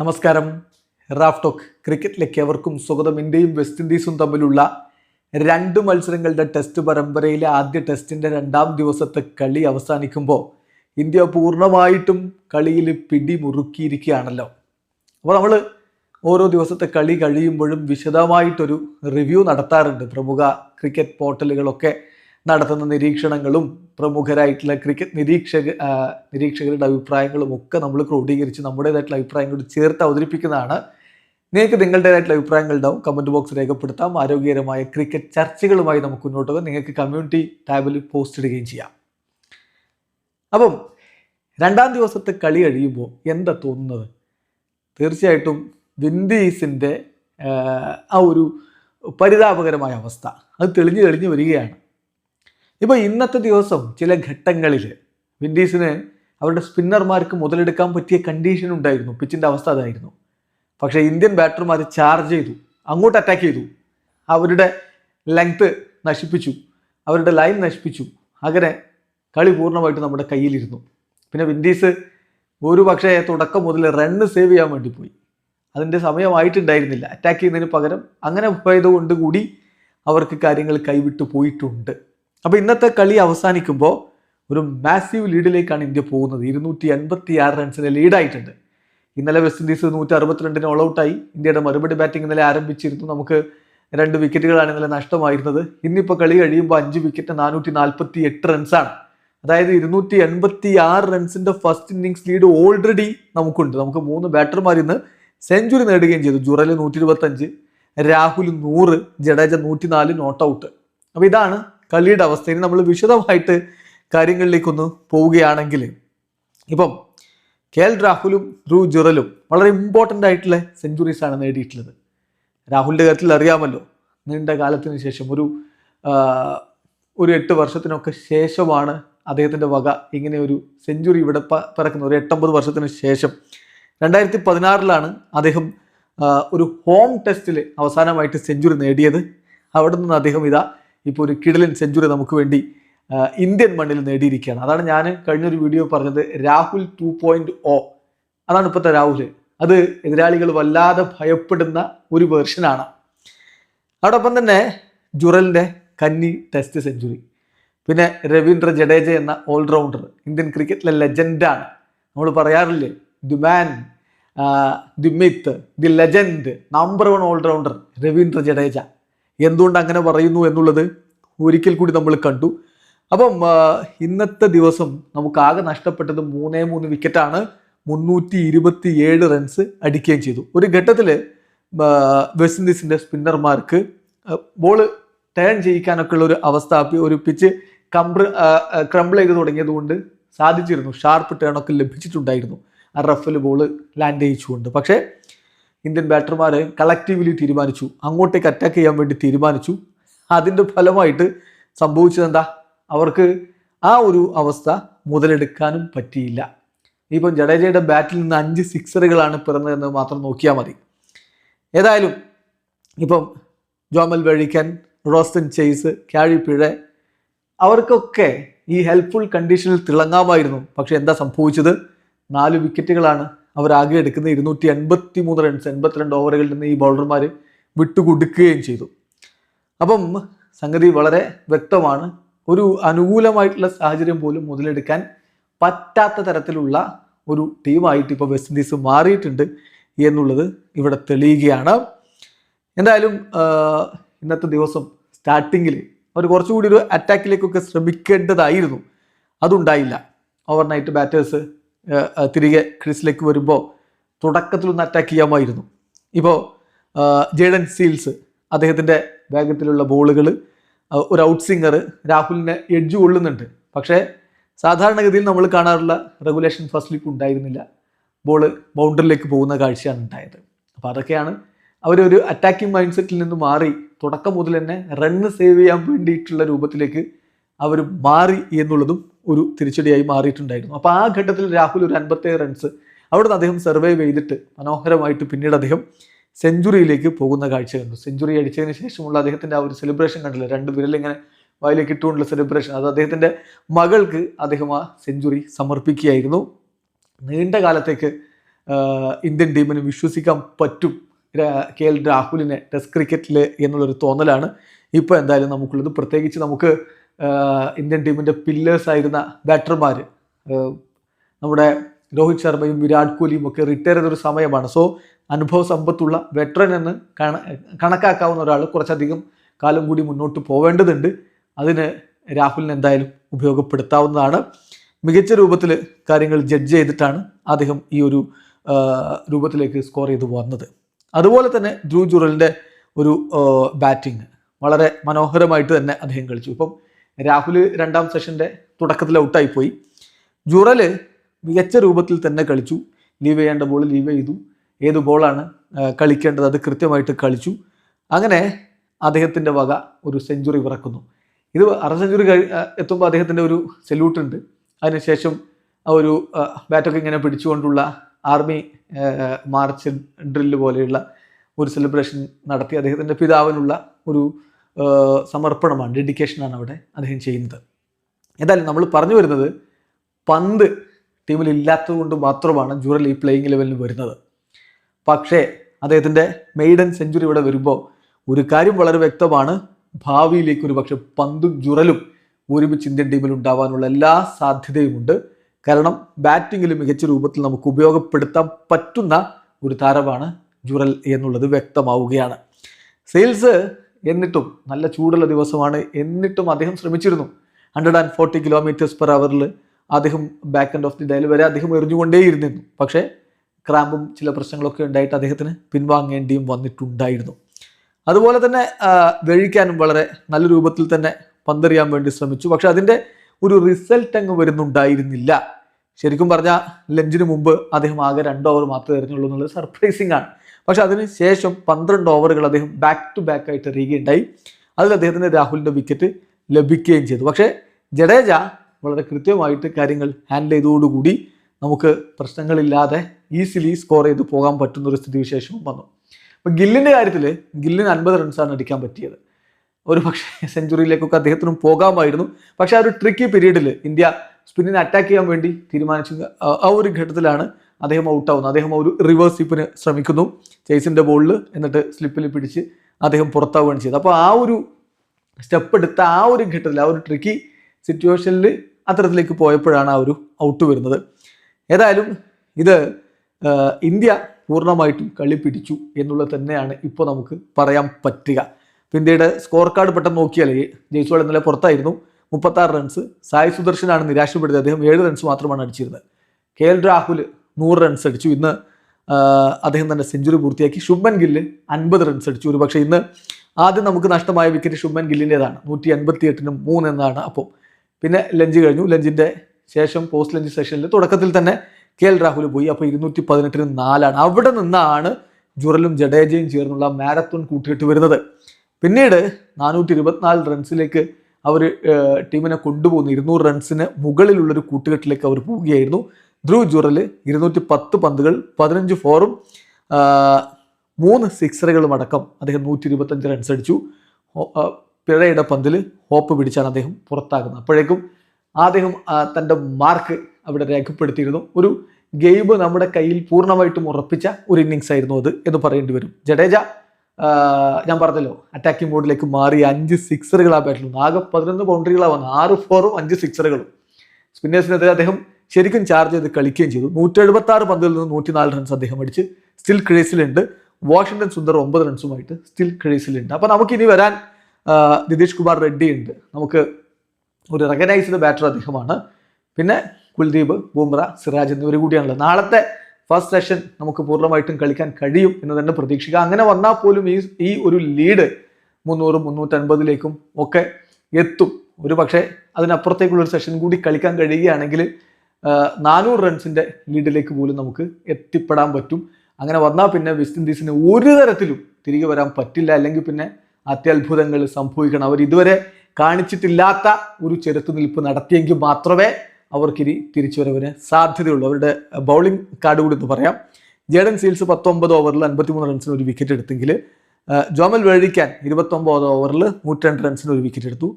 നമസ്കാരം. Raf talk ക്രിക്കറ്റിലേക്ക് എവർക്കും സ്വാഗതം. ഇന്ത്യയും വെസ്റ്റ് ഇൻഡീസും തമ്മിലുള്ള രണ്ട് മത്സരങ്ങളുടെ ടെസ്റ്റ് പരമ്പരയിലെ ആദ്യ ടെസ്റ്റിന്റെ രണ്ടാം ദിവസത്തെ കളി അവസാനിക്കുമ്പോൾ ഇന്ത്യ പൂർണമായിട്ടും കളിയിൽ പിടിമുറുക്കിയിരിക്കുകയാണല്ലോ. അപ്പോൾ നമ്മൾ ഓരോ ദിവസത്തെ കളി കഴിയുമ്പോഴും വിശദമായിട്ടൊരു റിവ്യൂ നടത്താറുണ്ട്. പ്രമുഖ ക്രിക്കറ്റ് പോർട്ടലുകളൊക്കെ നടത്തുന്ന നിരീക്ഷണങ്ങളും പ്രമുഖരായിട്ടുള്ള ക്രിക്കറ്റ് നിരീക്ഷക നിരീക്ഷകരുടെ അഭിപ്രായങ്ങളും ഒക്കെ നമ്മൾ ക്രോഡീകരിച്ച് നമ്മുടേതായിട്ടുള്ള അഭിപ്രായങ്ങൾ ചേർത്ത് അവതരിപ്പിക്കുന്നതാണ്. നിങ്ങൾക്ക് നിങ്ങളുടേതായിട്ടുള്ള അഭിപ്രായങ്ങൾ ഉണ്ടാവും. കമന്റ് ബോക്സ് രേഖപ്പെടുത്താം. ആരോഗ്യകരമായ ക്രിക്കറ്റ് ചർച്ചകളുമായി നമുക്ക് മുന്നോട്ട് പോകാം. നിങ്ങൾക്ക് കമ്മ്യൂണിറ്റി ടാബിൽ പോസ്റ്റ് ഇടുകയും ചെയ്യാം. അപ്പം രണ്ടാം ദിവസത്തെ കളി കഴിയുമ്പോൾ എന്താ തോന്നുന്നത്? തീർച്ചയായിട്ടും വിൻഡീസിന്റെ ആ ഒരു പരിതാപകരമായ അവസ്ഥ. അത് തെളിഞ്ഞു തെളിഞ്ഞു വരികയാണ്. ഇപ്പോൾ ഇന്നത്തെ ദിവസം ചില ഘട്ടങ്ങളിൽ വിൻഡീസിന് അവരുടെ സ്പിന്നർമാർക്ക് മുതലെടുക്കാൻ പറ്റിയ കണ്ടീഷൻ ഉണ്ടായിരുന്നു. പിച്ചിന്റെ അവസ്ഥ അതായിരുന്നു. പക്ഷേ ഇന്ത്യൻ ബാറ്റർമാർ ചാർജ് ചെയ്തു. അങ്ങോട്ട് അറ്റാക്ക് ചെയ്തു. അവരുടെ ലെങ്ത്ത് നശിപ്പിച്ചു. അവരുടെ ലൈൻ നശിപ്പിച്ചു. അങ്ങനെ കളി പൂർണമായിട്ട് നമ്മുടെ കയ്യിലിരുന്നു. പിന്നെ വിൻഡീസ് ഒരു പക്ഷേ തുടക്കം മുതൽ റണ്ണ് സേവ് ചെയ്യാൻ വേണ്ടി പോയി. അതിന്റെ സമയമായിട്ടുണ്ടായിരുന്നില്ല. അറ്റാക്ക് ചെയ്യുന്നതിന് പകരം അങ്ങനെ പോയതുകൊണ്ട് കൂടി അവർക്ക് കാര്യങ്ങൾ കൈവിട്ടു പോയിട്ടുണ്ട്. അപ്പോൾ ഇന്നത്തെ കളി അവസാനിക്കുമ്പോൾ ഒരു മാസീവ് ലീഡിലേക്കാണ് ഇന്ത്യ പോകുന്നത്. ഇരുന്നൂറ്റി എൺപത്തി ആറ് റൺസിന് ലീഡായിട്ടുണ്ട് ഇന്നലെ വെസ്റ്റ് ഇൻഡീസ് നൂറ്റി അറുപത്തിരണ്ടിന് ഓൾ ഔട്ടായി ഇന്ത്യയുടെ മറുപടി ബാറ്റിംഗ് ഇന്നലെ ആരംഭിച്ചിരുന്നു. നമുക്ക് രണ്ട് വിക്കറ്റുകളാണ് ഇന്നലെ നഷ്ടമായിരുന്നത്. ഇന്നിപ്പോൾ കളി കഴിയുമ്പോൾ അഞ്ച് വിക്കറ്റ് നാനൂറ്റി നാൽപ്പത്തി എട്ട് റൺസാണ് അതായത് ഇരുന്നൂറ്റി എൺപത്തി ആറ് റൺസിന്റെ ഫസ്റ്റ് ഇന്നിങ്സ് ലീഡ് ഓൾറെഡി നമുക്കുണ്ട്. നമുക്ക് മൂന്ന് ബാറ്റർമാർ ഇന്ന് സെഞ്ചുറി നേടുകയും ചെയ്തു. ജുറൽ നൂറ്റി ഇരുപത്തഞ്ച് രാഹുൽ നൂറ് ജഡേജ നൂറ്റിനാല് നോട്ട് ഔട്ട്. അപ്പോൾ ഇതാണ് കളിയുടെ അവസ്ഥ ഇനി നമ്മൾ വിശദമായിട്ട് കാര്യങ്ങളിലേക്കൊന്ന് പോവുകയാണെങ്കിൽ ഇപ്പം കെ എൽ രാഹുലും ധ്രുവ് ജുറലും വളരെ ഇമ്പോർട്ടന്റ് ആയിട്ടുള്ള ആണ് നേടിയിട്ടുള്ളത്. രാഹുലിന്റെ കാര്യത്തിൽ അറിയാമല്ലോ നീണ്ട കാലത്തിന് ശേഷം ഒരു ഒരു എട്ട് വർഷത്തിനൊക്കെ ശേഷമാണ് അദ്ദേഹത്തിന്റെ വക ഇങ്ങനെ ഒരു സെഞ്ചുറി ഇവിടെ പിറക്കുന്നത്. ഒരു എട്ടൊമ്പത് വർഷത്തിന് ശേഷം. രണ്ടായിരത്തി പതിനാറിലാണ് അദ്ദേഹം ഒരു ഹോം ടെസ്റ്റിൽ അവസാനമായിട്ട് സെഞ്ചുറി നേടിയത്. അവിടെ നിന്ന് അദ്ദേഹം ഇതാ ഇപ്പോൾ ഒരു കിടലൻ സെഞ്ചുറി നമുക്ക് വേണ്ടി ഇന്ത്യൻ മണ്ണിൽ നേടിയിരിക്കുകയാണ്. അതാണ് ഞാൻ കഴിഞ്ഞൊരു വീഡിയോ പറഞ്ഞത് രാഹുൽ ടു പോയിന്റ് ഒ അതാണ് ഇപ്പോഴത്തെ രാഹുൽ അത് എതിരാളികൾ വല്ലാതെ ഭയപ്പെടുന്ന ഒരു വേർഷനാണ് അതോടൊപ്പം തന്നെ ജുറലിന്റെ കന്നി ടെസ്റ്റ് സെഞ്ചുറി പിന്നെ രവീന്ദ്ര ജഡേജ എന്ന ഓൾറൗണ്ടർ ഇന്ത്യൻ ക്രിക്കറ്റിലെ ലെജൻഡാണ് നമ്മൾ പറയാറില്ലേ the man the myth the legend number one all rounder Ravindra Jadeja. എന്തുകൊണ്ട് അങ്ങനെ പറയുന്നു എന്നുള്ളത് ഒരിക്കൽ കൂടി നമ്മൾ കണ്ടു. അപ്പം ഇന്നത്തെ ദിവസം നമുക്ക് ആകെ നഷ്ടപ്പെട്ടത് മൂന്നേ മൂന്ന് വിക്കറ്റാണ് മുന്നൂറ്റി ഇരുപത്തി ഏഴ് റൺസ് അടിക്കുകയും ചെയ്തു. ഒരു ഘട്ടത്തിൽ വെസ്റ്റ് ഇൻഡീസിന്റെ സ്പിന്നർമാർക്ക് ബോൾ ടേൺ ചെയ്യിക്കാനൊക്കെ ഉള്ള ഒരു അവസ്ഥ ഒരു പിച്ച് കംപ്ര ക്രംബിൾ ചെയ്ത് തുടങ്ങിയത് കൊണ്ട് സാധിച്ചിരുന്നു. ഷാർപ്പ് ടേൺ ഒക്കെ ലഭിച്ചിട്ടുണ്ടായിരുന്നു. ആ റഫിൽ ബോൾ ലാൻഡ് ചെയ്യിച്ചുകൊണ്ട്. പക്ഷേ ഇന്ത്യൻ ബാറ്റർമാർ കളക്റ്റീവ്ലി തീരുമാനിച്ചു. അങ്ങോട്ടേക്ക് അറ്റാക്ക് ചെയ്യാൻ വേണ്ടി തീരുമാനിച്ചു. അതിന്റെ ഫലമായിട്ട് സംഭവിച്ചത് എന്താ അവർക്ക് ആ ഒരു അവസ്ഥ മുതലെടുക്കാനും പറ്റിയില്ല. ഇപ്പം ജഡേജയുടെ ബാറ്റിൽ നിന്ന് അഞ്ച് സിക്സറുകളാണ് പിറന്നതെന്ന് മാത്രം നോക്കിയാൽ മതി. ഏതായാലും ഇപ്പം ജോമൽ വഴിക്കൻ റോസ്റ്റൻ ചെയ്സ് ക്യാഴി അവർക്കൊക്കെ ഈ ഹെൽപ്ഫുൾ കണ്ടീഷനിൽ തിളങ്ങാമായിരുന്നു. പക്ഷെ എന്താ സംഭവിച്ചത്? നാല് വിക്കറ്റുകളാണ് അവർ ആകെ എടുക്കുന്ന ഇരുന്നൂറ്റി എൺപത്തി മൂന്ന് റൺസ് എൺപത്തിരണ്ട് ഓവറുകളിൽ നിന്ന് ഈ ബൗളർമാർ വിട്ടുകൊടുക്കുകയും ചെയ്തു. അപ്പം സംഗതി വളരെ വ്യക്തമാണ്. ഒരു അനുകൂലമായിട്ടുള്ള സാഹചര്യം പോലും മുതലെടുക്കാൻ പറ്റാത്ത തരത്തിലുള്ള ഒരു ടീമായിട്ട് ഇപ്പോൾ വെസ്റ്റ് ഇൻഡീസ് മാറിയിട്ടുണ്ട് എന്നുള്ളത് ഇവിടെ തെളിയുകയാണ്. എന്തായാലും ഇന്നത്തെ ദിവസം സ്റ്റാർട്ടിങ്ങിൽ അവർ കുറച്ചുകൂടി ഒരു അറ്റാക്കിലേക്കൊക്കെ ശ്രമിക്കേണ്ടതായിരുന്നു. അതുണ്ടായില്ല. ഓവർനൈറ്റ് ബാറ്റേഴ്സ് തിരികെ ക്രിസിലേക്ക് വരുമ്പോൾ തുടക്കത്തിലൊന്ന് അറ്റാക്ക് ചെയ്യാമായിരുന്നു. ഇപ്പോൾ ജേഡൻ സീൽസ് അദ്ദേഹത്തിന്റെ വേഗത്തിലുള്ള ബോളുകൾ ഒരു ഔട്ട് സിംഗർ രാഹുലിനെ എഡ്ജ് കൊള്ളുന്നുണ്ട്. പക്ഷേ സാധാരണഗതിയിൽ നമ്മൾ കാണാറുള്ള റെഗുലേഷൻ ഫസ്റ്റ് സ്ലിപ്പ് ഉണ്ടായിരുന്നില്ല. ബോൾ ബൗണ്ടറിലേക്ക് പോകുന്ന കാഴ്ചയാണ് ഉണ്ടായത്. അപ്പോൾ അതൊക്കെയാണ് അവരൊരു അറ്റാക്കിംഗ് മൈൻഡ് സെറ്റിൽ നിന്ന് മാറി തുടക്കം മുതൽ തന്നെ റണ്ണ് സേവ് ചെയ്യാൻ വേണ്ടിയിട്ടുള്ള രൂപത്തിലേക്ക് അവർ മാറി എന്നുള്ളതും ഒരു തിരിച്ചടിയായി മാറിയിട്ടുണ്ടായിരുന്നു. അപ്പോൾ ആ ഘട്ടത്തിൽ രാഹുൽ ഒരു അൻപത്തേഴ് റൺസ് അവിടുന്ന് അദ്ദേഹം സർവൈവ് ചെയ്തിട്ട് മനോഹരമായിട്ട് പിന്നീട് അദ്ദേഹം സെഞ്ചുറിയിലേക്ക് പോകുന്ന കാഴ്ച കണ്ടു. സെഞ്ചുറി അടിച്ചതിന് ശേഷമുള്ള അദ്ദേഹത്തിന്റെ ആ ഒരു സെലിബ്രേഷൻ കണ്ടില്ല? രണ്ട് വിരലിങ്ങനെ വായിലേക്ക് ഇട്ടുകൊണ്ടുള്ള സെലിബ്രേഷൻ അത് അദ്ദേഹത്തിന്റെ മകൾക്ക് അദ്ദേഹം ആ സെഞ്ചുറി സമർപ്പിക്കുകയായിരുന്നു. നീണ്ട കാലത്തേക്ക് ഇന്ത്യൻ ടീമിന് വിശ്വസിക്കാൻ പറ്റും കെ എൽ രാഹുലിനെ ടെസ്റ്റ് ക്രിക്കറ്റിൽ എന്നുള്ളൊരു തോന്നലാണ്. ഇപ്പോൾ എന്തായാലും നമുക്കുള്ളത്. പ്രത്യേകിച്ച് നമുക്ക് ഇന്ത്യൻ ടീമിന്റെ പില്ലേഴ്സ് ആയിരുന്ന ബാറ്റർമാർ നമ്മുടെ രോഹിത് ശർമ്മയും വിരാട് കോഹ്ലിയും ഒക്കെ റിട്ടയർ ചെയ്തൊരു സമയമാണ്. സോ അനുഭവ സമ്പത്തുള്ള വെറ്ററൻ എന്ന് കണ കണക്കാക്കാവുന്ന ഒരാൾ കുറച്ചധികം കാലം കൂടി മുന്നോട്ട് പോവേണ്ടതുണ്ട്. അതിന് രാഹുലിന് എന്തായാലും ഉപയോഗപ്പെടുത്താവുന്നതാണ്. മികച്ച രൂപത്തിൽ കാര്യങ്ങൾ ജഡ്ജ് ചെയ്തിട്ടാണ് അദ്ദേഹം ഈ ഒരു രൂപത്തിലേക്ക് സ്കോർ ചെയ്തു വന്നത്. അതുപോലെ തന്നെ ധ്രുവ് ജുറലിന്റെ ഒരു ബാറ്റിംഗ് വളരെ മനോഹരമായിട്ട് തന്നെ അദ്ദേഹം കളിച്ചു. ഇപ്പം രാഹുൽ രണ്ടാം സെഷന്റെ തുടക്കത്തിൽ ഔട്ടായി പോയി ജുറൽ മികച്ച രൂപത്തിൽ തന്നെ കളിച്ചു. ലീവ് ചെയ്യേണ്ട ബോൾ ലീവ് ചെയ്തു. ഏത് ബോളാണ് കളിക്കേണ്ടത് അത് കൃത്യമായിട്ട് കളിച്ചു. അങ്ങനെ അദ്ദേഹത്തിന്റെ വക ഒരു സെഞ്ചുറി പിറക്കുന്നു ഇത് അര സെഞ്ചുറി എത്തുമ്പോൾ അദ്ദേഹത്തിന്റെ ഒരു സല്യൂട്ട് ഉണ്ട്. അതിനുശേഷം ആ ഒരു ബാറ്റൊക്കെ ഇങ്ങനെ പിടിച്ചുകൊണ്ടുള്ള ആർമി മാർച്ച് ഡ്രില്ല് പോലെയുള്ള ഒരു സെലിബ്രേഷൻ നടത്തി അദ്ദേഹത്തിന്റെ പിതാവിനുള്ള ഒരു സമർപ്പണമാണ് ഡെഡിക്കേഷനാണ് അവിടെ അദ്ദേഹം ചെയ്യുന്നത്. എന്തായാലും നമ്മൾ പറഞ്ഞു വരുന്നത് പന്ത് ടീമിൽ ഇല്ലാത്തത് കൊണ്ട് മാത്രമാണ് ജുറൽ ഈ പ്ലേയിങ് ലെവലിൽ വരുന്നത്. പക്ഷേ അദ്ദേഹത്തിന്റെ മെയ്ഡൻ സെഞ്ചുറി ഇവിടെ വരുമ്പോൾ ഒരു കാര്യം വളരെ വ്യക്തമാണ്. ഭാവിയിലേക്ക് ഒരു പക്ഷെ പന്തും ജുറലും ഒരുമിച്ച് ഇന്ത്യൻ ടീമിൽ ഉണ്ടാവാനുള്ള എല്ലാ സാധ്യതയുമുണ്ട് കാരണം ബാറ്റിങ്ങിൽ മികച്ച രൂപത്തിൽ നമുക്ക് ഉപയോഗപ്പെടുത്താൻ പറ്റുന്ന ഒരു താരമാണ് ജുറൽ എന്നുള്ളത് വ്യക്തമാവുകയാണ്. സെയിൽസ് എന്നിട്ടും നല്ല ചൂടുള്ള ദിവസമാണ്. എന്നിട്ടും അദ്ദേഹം ശ്രമിച്ചിരുന്നു. Hundred and forty kilometres per അവറിൽ അദ്ദേഹം back end of the dial വരെ അദ്ദേഹം എറിഞ്ഞുകൊണ്ടേയിരുന്നിരുന്നു പക്ഷേ ക്രാമ്പും ചില പ്രശ്നങ്ങളൊക്കെ ഉണ്ടായിട്ട് അദ്ദേഹത്തിന് പിൻവാങ്ങേണ്ടിയും വന്നിട്ടുണ്ടായിരുന്നു. അതുപോലെ തന്നെ വെഴിക്കാനും വളരെ നല്ല രൂപത്തിൽ തന്നെ പന്തെറിയാൻ വേണ്ടി ശ്രമിച്ചു. പക്ഷെ അതിന്റെ ഒരു റിസൾട്ട് അങ്ങ് വരുന്നുണ്ടായിരുന്നില്ല. ശരിക്കും പറഞ്ഞാൽ ലഞ്ചിന് മുമ്പ് അദ്ദേഹം ആകെ രണ്ട് അവർ മാത്രമേ എറിഞ്ഞുള്ളൂ എന്നുള്ളത് സർപ്രൈസിംഗ് ആണ്. പക്ഷെ അതിന് ശേഷം പന്ത്രണ്ട് ഓവറുകൾ അദ്ദേഹം ബാക്ക് ടു ബാക്ക് ആയിട്ട് എറിയുകയുണ്ടായി. അതിൽ അദ്ദേഹത്തിന് രാഹുലിന്റെ വിക്കറ്റ് ലഭിക്കുകയും ചെയ്തു. പക്ഷേ ജഡേജ വളരെ കൃത്യമായിട്ട് കാര്യങ്ങൾ ഹാൻഡിൽ ചെയ്തതോടുകൂടി നമുക്ക് പ്രശ്നങ്ങളില്ലാതെ ഈസിലി സ്കോർ ചെയ്ത് പോകാൻ പറ്റുന്ന ഒരു സ്ഥിതിവിശേഷവും വന്നു. അപ്പം ഗില്ലിന്റെ കാര്യത്തിൽ ഗില്ലിന് അൻപത് റൺസാണ് അടിക്കാൻ പറ്റിയത്. ഒരു പക്ഷേ സെഞ്ചുറിയിലേക്കൊക്കെ അദ്ദേഹത്തിനും പോകാമായിരുന്നു. പക്ഷേ ആ ഒരു ട്രിക്കി പീരീഡിൽ ഇന്ത്യ സ്പിന്നിനെ അറ്റാക്ക് ചെയ്യാൻ വേണ്ടി തീരുമാനിച്ചു. ആ ഒരു ഘട്ടത്തിലാണ് അദ്ദേഹം ഔട്ടാവുന്നു. അദ്ദേഹം ഒരു റിവേഴ്സ് സ്ലിപ്പിന് ശ്രമിക്കുന്നു. ചേസിന്റെ ബോളിൽ എന്നിട്ട് സ്ലിപ്പിൽ പിടിച്ച് അദ്ദേഹം പുറത്താവുകയാണ് ചെയ്തത്. അപ്പോൾ ആ ഒരു സ്റ്റെപ്പ് എടുത്ത ആ ഒരു ഘട്ടത്തിൽ ആ ഒരു ട്രിക്കി സിറ്റുവേഷനിൽ അത്തരത്തിലേക്ക് പോയപ്പോഴാണ് ആ ഒരു ഔട്ട് വരുന്നത്. ഏതായാലും ഇത് ഇന്ത്യ പൂർണമായിട്ടും കളി പിടിച്ചു എന്നുള്ളത് തന്നെയാണ് ഇപ്പോൾ നമുക്ക് പറയാൻ പറ്റുക. ഇന്ത്യയുടെ സ്കോർ കാർഡ് പെട്ടെന്ന് നോക്കിയാൽ ജയ്സ്വാൾ ഇന്നലെ പുറത്തായിരുന്നു. മുപ്പത്താറ് റൺസ് സായി സുദർശനാണ് നിരാശപ്പെടുത്തിയത്. അദ്ദേഹം ഏഴ് റൺസ് മാത്രമാണ് അടിച്ചിരുന്നത്. കെ എൽ രാഹുൽ നൂറ് റൺസ് അടിച്ചു. ഇന്ന് അദ്ദേഹം തന്നെ സെഞ്ചുറി പൂർത്തിയാക്കി. ശുഭൻ ഗില്ല് അൻപത് റൺസ് അടിച്ചു. ഒരു പക്ഷേ ഇന്ന് ആദ്യം നമുക്ക് നഷ്ടമായ വിക്കറ്റ് ശുഭൻ ഗില്ലിന്റെതാണ്. നൂറ്റി അൻപത്തി എട്ടിനും മൂന്ന് എന്നാണ് അപ്പോൾ പിന്നെ ലഞ്ച് കഴിഞ്ഞു. ലഞ്ചിന്റെ ശേഷം പോസ്റ്റ് ലഞ്ച് സെഷനിൽ തുടക്കത്തിൽ തന്നെ കെ എൽ രാഹുൽ പോയി. അപ്പോൾ ഇരുന്നൂറ്റി പതിനെട്ടിന് നാലാണ്. അവിടെ നിന്നാണ് ജുറലും ജഡേജയും ചേർന്നുള്ള മാരത്തോൺ കൂട്ടിയിട്ട് വരുന്നത്. പിന്നീട് നാനൂറ്റി ഇരുപത്തിനാല് റൺസിലേക്ക് അവർ ടീമിനെ കൊണ്ടുപോകുന്നു. ഇരുന്നൂറ് റൺസിന് മുകളിലുള്ളൊരു കൂട്ടുകെട്ടിലേക്ക് അവർ പോവുകയായിരുന്നു. ധ്രുവ് ജുറൽ ഇരുന്നൂറ്റി പത്ത് പന്തുകൾ പതിനഞ്ച് ഫോറും മൂന്ന് സിക്സറുകളും അടക്കം അദ്ദേഹം നൂറ്റി ഇരുപത്തഞ്ച് റൺസ് അടിച്ചു പിഴയുടെ പന്തിൽ ഹോപ്പ് പിടിച്ചാണ് അദ്ദേഹം പുറത്താകുന്നത്. അപ്പോഴേക്കും അദ്ദേഹം തന്റെ മാർക്ക് അവിടെ രേഖപ്പെടുത്തിയിരുന്നു. ഒരു ഗെയിം നമ്മുടെ കയ്യിൽ പൂർണമായിട്ടും ഉറപ്പിച്ച ഒരു ഇന്നിങ്സ് ആയിരുന്നു അത് എന്ന് പറയേണ്ടി വരും. ജഡേജ ഞാൻ പറഞ്ഞല്ലോ അറ്റാക്കിംഗ് മോഡിലേക്ക് മാറി അഞ്ച് സിക്സറുകൾ ആ ബാറ്റിൽ ആകെ പതിനൊന്ന് ബൗണ്ടറികളാണ് വന്നത്. ആറ് ഫോറും അഞ്ച് സിക്സറുകളും സ്പിന്നേഴ്സിനെതിരെ അദ്ദേഹം ശരിക്കും ചാർജ് ചെയ്ത് കളിക്കുകയും ചെയ്തു. നൂറ്റി എഴുപത്തി ആറ് പന്തിൽ നിന്ന് നൂറ്റി നാല് റൺസ് അദ്ദേഹം അടിച്ച് സ്റ്റിൽ ക്രേസിലുണ്ട് വാഷിംഗ്ടൺ സുന്ദർ ഒമ്പത് റൺസുമായിട്ട് സ്റ്റിൽ ക്രീസിലുണ്ട് അപ്പോൾ നമുക്കിനി വരാൻ ആ, നിതീഷ് കുമാർ റെഡ്ഡി ഉണ്ട്. നമുക്ക് ഒരു റെക്കഗ്നൈസ്ഡ് ബാറ്റർ അദ്ദേഹമാണ്. പിന്നെ കുൽദീപ് ബുംറ സിറാജ് എന്നിവർ കൂടിയാണല്ലോ. നാളത്തെ ഫസ്റ്റ് സെഷൻ നമുക്ക് പൂർണമായിട്ടും കളിക്കാൻ കഴിയും എന്ന് തന്നെ പ്രതീക്ഷിക്കുക അങ്ങനെ വന്നാൽ പോലും ഈ ഈ ഒരു ലീഡ് മുന്നൂറ് മുന്നൂറ്റൻപതിലേക്കും ഒക്കെ എത്തും. ഒരു പക്ഷേ അതിനപ്പുറത്തേക്കുള്ളൊരു സെഷൻ കൂടി കളിക്കാൻ കഴിയുകയാണെങ്കിൽ നാനൂറ് റൺസിന്റെ ലീഡിലേക്ക് പോലും നമുക്ക് എത്തിപ്പെടാൻ പറ്റും. അങ്ങനെ വന്നാൽ പിന്നെ വെസ്റ്റ് ഇൻഡീസിന് ഒരു തരത്തിലും തിരികെ വരാൻ പറ്റില്ല. അല്ലെങ്കിൽ പിന്നെ അത്യത്ഭുതങ്ങൾ സംഭവിക്കണം. അവർ ഇതുവരെ കാണിച്ചിട്ടില്ലാത്ത ഒരു ചെറുത്തുനിൽപ്പ് നടത്തിയെങ്കിൽ മാത്രമേ അവർക്കിനി തിരിച്ചുവരവിന് സാധ്യതയുള്ളൂ. അവരുടെ ബൗളിംഗ് കാർഡ് കൂടി എന്ന് പറയാം. ജേഡൻ സീൽസ് പത്തൊമ്പത് ഓവറിൽ അൻപത്തിമൂന്ന് റൺസിന് ഒരു വിക്കറ്റ് എടുത്തെങ്കിൽ ജോമൽ വേഴിക്കാൻ ഇരുപത്തൊമ്പത് ഓവറിൽ നൂറ്റി രണ്ട് റൺസിന് ഒരു വിക്കറ്റ് എടുത്തു.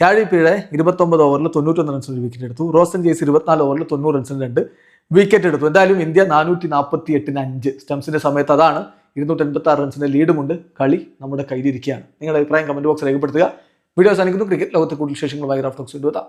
കാഴി പിഴ ഇരുപത്തൊമ്പത് ഓവറിൽ തൊണ്ണൂറ്റൊന്ന് റൺസിന് വിക്കറ്റ് എടുത്തു. റോസൻ ജെയ്സ് ഇരുപത്തിനാല് ഓവറിൽ തൊണ്ണൂറ് റൺസിന് രണ്ട് വിക്കറ്റ് എടുത്തു. എന്തായാലും ഇന്ത്യ നാനൂറ്റി നാൽപ്പത്തി എട്ടിന് അഞ്ച് സ്റ്റംസിന്റെ സമയത്ത് അതാണ് ഇരുന്നൂറ്റി എൺപത്തി ആറ് റൺസിന്റെ ലീഡുമുണ്ട് കളി നമ്മുടെ കയ്യിലിരിക്കുകയാണ്. നിങ്ങളുടെ അഭിപ്രായം കമന്റ് ബോക്സ് രേഖപ്പെടുത്തുക. വീഡിയോ സാധിക്കുന്നു ക്രിക്കറ്റ് ലോകത്തെ കൂടുതൽ വിശേഷങ്ങളുമായി റാഫ്റ്റോക്സ് കൊണ്ടുവെത്താം.